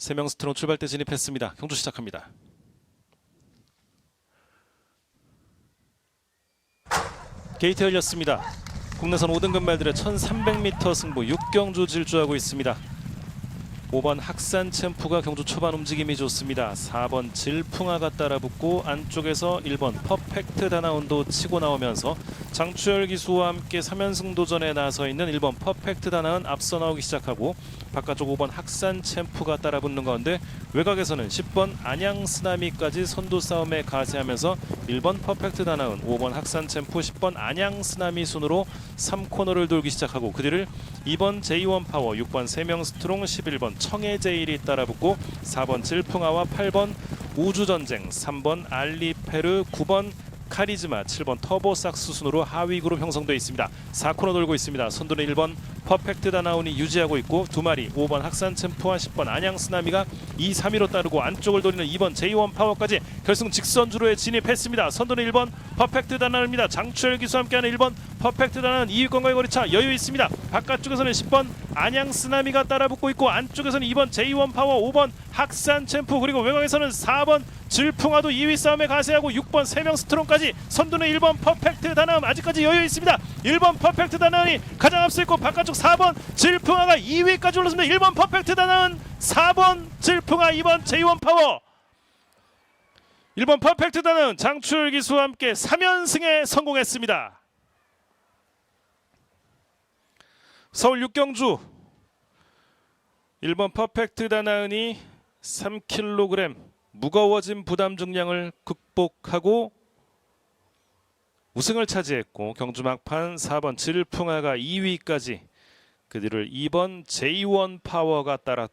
세명 스트롱 출발대 진입했습니다. 경주 시작합니다. 게이트 열렸습니다. 국내선 5등급 말들의 1300m 승부 6경주 질주하고 있습니다. 5번 학산 챔프가 경주 초반 움직임이 좋습니다. 4번 질풍아가 따라붙고 안쪽에서 1번 퍼펙트 다나운도 치고 나오면서 장추열 기수와 함께 3연승 도전에 나서 있는 1번 퍼펙트 다나은 앞서 나오기 시작하고 바깥쪽 5번 학산 챔프가 따라붙는 가운데 외곽에서는 10번 안양 스나미까지 선두 싸움에 가세하면서 1번 퍼펙트 다나은 5번 학산 챔프 10번 안양 스나미 순으로 3코너를 돌기 시작하고 그 뒤를 2번 J1 파워 6번 세명 스트롱 11번 청해 제일이 따라붙고 4번 질풍아와 8번 우주전쟁 3번 알리페르 9번 카리즈마 7번 터보 삭스 순으로 하위 그룹 형성되어 있습니다. 4코너 돌고 있습니다. 선두는 1번 퍼펙트 다나운이 유지하고 있고 두 마리 5번 학산 챔프와 10번 안양 스나미가 2, 3위로 따르고 안쪽을 돌리는 2번 J1 파워까지 결승 직선주로에 진입했습니다. 선두는 1번 퍼펙트 다나운입니다. 장추열 기수와 함께하는 1번 퍼펙트 다나운 2위권과의 거리차 여유 있습니다. 바깥쪽에서는 10번 안양 스나미가 따라붙고 있고 안쪽에서는 2번 J1 파워 5번 학산 챔프 그리고 외곽에서는 4번 질풍아도 2위 싸움에 가세하고 6번 3명 스트롱까지 선두는 1번 퍼펙트 다나움 아직까지 여유 있습니다. 1번 퍼펙트 다나움이 가장 앞서 있고 바깥쪽 4번 질풍아가 2위까지 올랐습니다. 1번 퍼펙트 다나움 4번 질풍아 2번 J1 파워 1번 퍼펙트 다나움 장출 기수와 함께 3연승에 성공했습니다. 서울 육경주 1번 퍼펙트 다나은이 3kg 무거워진 부담 중량을 극복하고 우승을 차지했고 경주 막판 4번 질풍아가 2위까지 그 뒤를 2번 J1 파워가 따랐고